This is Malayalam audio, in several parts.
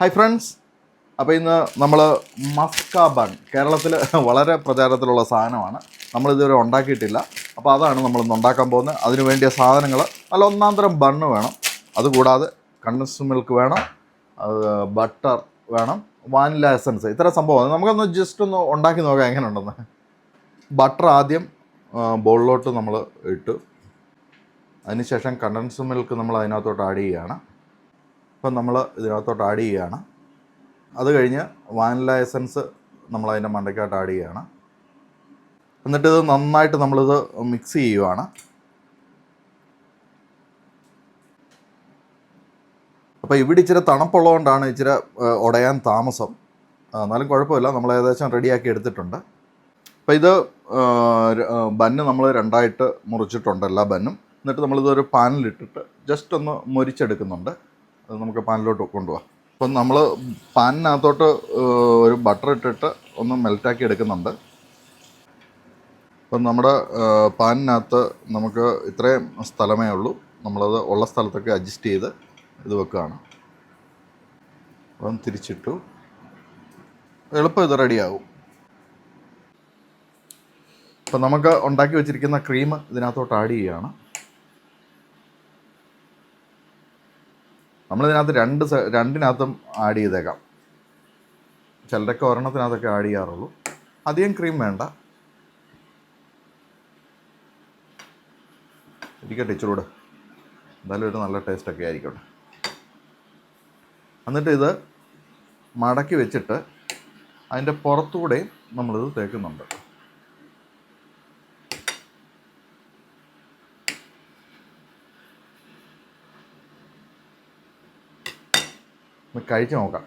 ഹായ് ഫ്രണ്ട്സ് അപ്പോൾ ഇന്ന് നമ്മൾ മസ്ക ബൺ കേരളത്തിൽ വളരെ പ്രചാരത്തിലുള്ള സാധനമാണ്. നമ്മളിതുവരെ ഉണ്ടാക്കിയിട്ടില്ല. അപ്പോൾ അതാണ് നമ്മൾ ഇന്ന് ഉണ്ടാക്കാൻ പോകുന്നത്. അതിന് വേണ്ടിയ സാധനങ്ങൾ നല്ല ഒന്നാം തരം ബണ്ണ് വേണം. അതുകൂടാതെ കണ്ടൻസ് മിൽക്ക് വേണം. ബട്ടർ വേണം. വാനില എസൻസ് ഇത്തരം സംഭവം. നമുക്കൊന്ന് ജസ്റ്റ് ഒന്ന് ഉണ്ടാക്കി നോക്കാം എങ്ങനെയുണ്ടെന്ന്. ബട്ടർ ആദ്യം ബോളിലോട്ട് നമ്മൾ ഇട്ടു. അതിനുശേഷം കണ്ടൻസ് മിൽക്ക് നമ്മൾ അതിനകത്തോട്ട് ആഡ് ചെയ്യുകയാണ് ഇപ്പം നമ്മൾ ഇതിനകത്തോട്ട് ആഡ് ചെയ്യുകയാണ്. അത് കഴിഞ്ഞ് വാനില എസൻസ് നമ്മൾ അതിന്റെ മണ്ടയ്ക്കായിട്ട് ആഡ് ചെയ്യുകയാണ്. എന്നിട്ട് ഇത് നന്നായിട്ട് നമ്മളിത് മിക്സ് ചെയ്യുവാണ്. അപ്പോൾ ഇവിടെ ഇച്ചിരി തണുപ്പുള്ളതുകൊണ്ടാണ് ഇച്ചിരി ഉടയാൻ താമസം. എന്നാലും കുഴപ്പമില്ല. നമ്മൾ ഏകദേശം റെഡിയാക്കി എടുത്തിട്ടുണ്ട്. അപ്പോൾ ഇത് ബന്ന് നമ്മൾ രണ്ടായിട്ട് മുറിച്ചിട്ടുണ്ട് എല്ലാ ബന്നും. എന്നിട്ട് നമ്മളിതൊരു പാനിലിട്ടിട്ട് ജസ്റ്റ് ഒന്ന് മൊരിച്ചെടുക്കുന്നുണ്ട്. നമുക്ക് പാനിലോട്ട് കൊണ്ടുപോകാം അപ്പം നമ്മൾ പാനിനകത്തോട്ട് ഒരു ബട്ടർ ഇട്ടിട്ട് ഒന്ന് മെൽറ്റാക്കി എടുക്കുന്നുണ്ട്. അപ്പം നമ്മുടെ പാനിനകത്ത് നമുക്ക് ഇത്രയും സ്ഥലമേ ഉള്ളൂ. നമ്മളത് ഉള്ള സ്ഥലത്തൊക്കെ അഡ്ജസ്റ്റ് ചെയ്ത് ഇത് വെക്കുകയാണ്. അപ്പം തിരിച്ചിട്ടു. എളുപ്പം ഇത് റെഡിയാകും. അപ്പം നമുക്ക് ഉണ്ടാക്കി വെച്ചിരിക്കുന്ന ക്രീം ഇതിനകത്തോട്ട് ആഡ് ചെയ്യുകയാണ് നമ്മളിതിനകത്ത് രണ്ട് രണ്ടിനകത്തും ആഡ് ചെയ്തേക്കാം. ചിലരൊക്കെ ഒരെണ്ണത്തിനകത്തൊക്കെ ആഡ് ചെയ്യാറുള്ളൂ. അധികം ക്രീം വേണ്ട. ഇരിക്കട്ടെ ഇച്ചിരൂടെ. എന്തായാലും ഒരു നല്ല ടേസ്റ്റൊക്കെ ആയിരിക്കട്ടെ. എന്നിട്ട് ഇത് മടക്കി വെച്ചിട്ട് അതിന്റെ പുറത്തൂടെയും നമ്മളിത് തേക്കുന്നുണ്ട്. കഴിച്ച് നോക്കാം.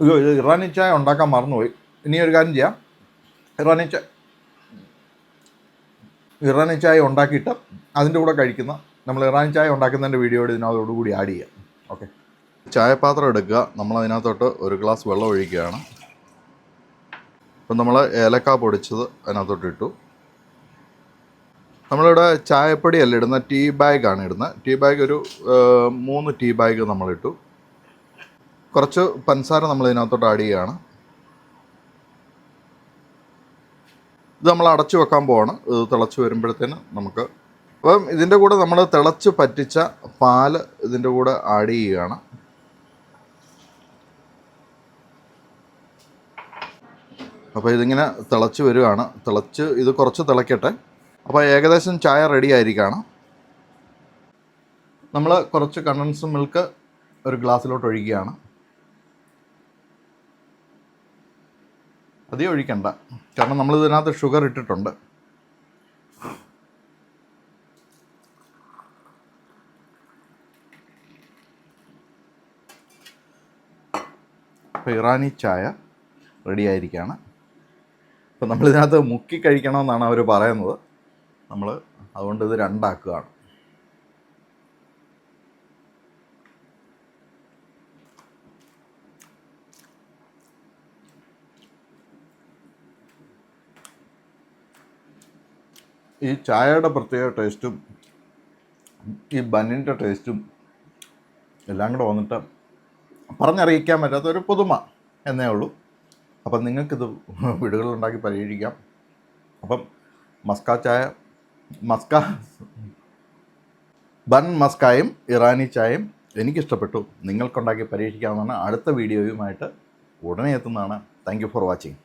അയ്യോ ഇത് ഇറാനി ചായ ഉണ്ടാക്കാൻ മറന്നുപോയി. ഇനി ഒരു കാര്യം ചെയ്യാം. ഇറാനി ചായ ഇറാനി ചായ ഉണ്ടാക്കിയിട്ട് അതിന്റെ കൂടെ കഴിക്കുന്ന നമ്മൾ ഇറാനി ചായ ഉണ്ടാക്കുന്നതിന്റെ വീഡിയോയുടെ ഇതിനകത്തോടുകൂടി ആഡ് ചെയ്യാം. ഓക്കെ ചായപാത്രം എടുക്കുക. നമ്മൾ അതിനകത്തോട്ട് ഒരു ഗ്ലാസ് വെള്ളം ഒഴിക്കുകയാണ്. ഇപ്പം നമ്മൾ ഏലക്ക പൊടിച്ചത് അതിനകത്തോട്ട് ഇട്ടു. നമ്മളിവിടെ ചായപ്പൊടി അല്ല ഇടുന്ന ടീ ബാഗാണ് ഇടുന്നത്. ടീ ബാഗ് ഒരു മൂന്ന് ടീ ബാഗ് നമ്മളിട്ടു. കുറച്ച് പഞ്ചസാര നമ്മൾ ഇതിനകത്തോട്ട് ആഡ് ചെയ്യുകയാണ് ഇത് നമ്മൾ അടച്ചു വെക്കാൻ പോവാണ്. ഇത് തിളച്ച് വരുമ്പോഴത്തേന് നമുക്ക്. അപ്പം ഇതിന്റെ കൂടെ നമ്മൾ തിളച്ച് പറ്റിച്ച പാൽ ഇതിന്റെ കൂടെ ആഡ് ചെയ്യുകയാണ്. അപ്പോൾ ഇതിങ്ങനെ തിളച്ച് വരികയാണ് തിളച്ച് ഇത് കുറച്ച് തിളയ്ക്കട്ടെ അപ്പോൾ ഏകദേശം ചായ റെഡി ആയിരിക്കുകയാണ് നമ്മൾ കുറച്ച് കണ്ടൻസ് മിൽക്ക് ഒരു ഗ്ലാസ്സിലോട്ട് ഒഴിക്കുകയാണ്. അധികം ഒഴിക്കണ്ട. കാരണം നമ്മൾ ഇതിനകത്ത് ഷുഗർ ഇട്ടിട്ടുണ്ട്. അപ്പോൾ ഇറാനി ചായ റെഡി ആയിരിക്കുകയാണ് അപ്പോൾ നമ്മളിതിനകത്ത് മുക്കി കഴിക്കണമെന്നാണ് അവർ പറയുന്നത്. നമ്മൾ അതുകൊണ്ട് ഇത് രണ്ടാക്കുകയാണ്. ഈ ചായയുടെ പ്രത്യേക ടേസ്റ്റും ഈ ബന്നിന്റെ ടേസ്റ്റും എല്ലാം കൂടെ വന്നിട്ട് പറഞ്ഞറിയിക്കാൻ പറ്റാത്ത ഒരു പുതുമ എന്നേ ഉള്ളൂ. അപ്പം നിങ്ങൾക്കിത് വീടുകളിലുണ്ടാക്കി പരിഹരിക്കാം. അപ്പം മസ്കാ ചായ മസ്ക. ബൺ മസ്കായും ഇറാനി ചായയും എനിക്കിഷ്ടപ്പെട്ടു. നിങ്ങൾക്കുണ്ടാക്കി പരീക്ഷിക്കാവുന്നതാണ് അടുത്ത വീഡിയോയുമായിട്ട് ഉടനെ എത്തുന്നതാണ്. Thank for watching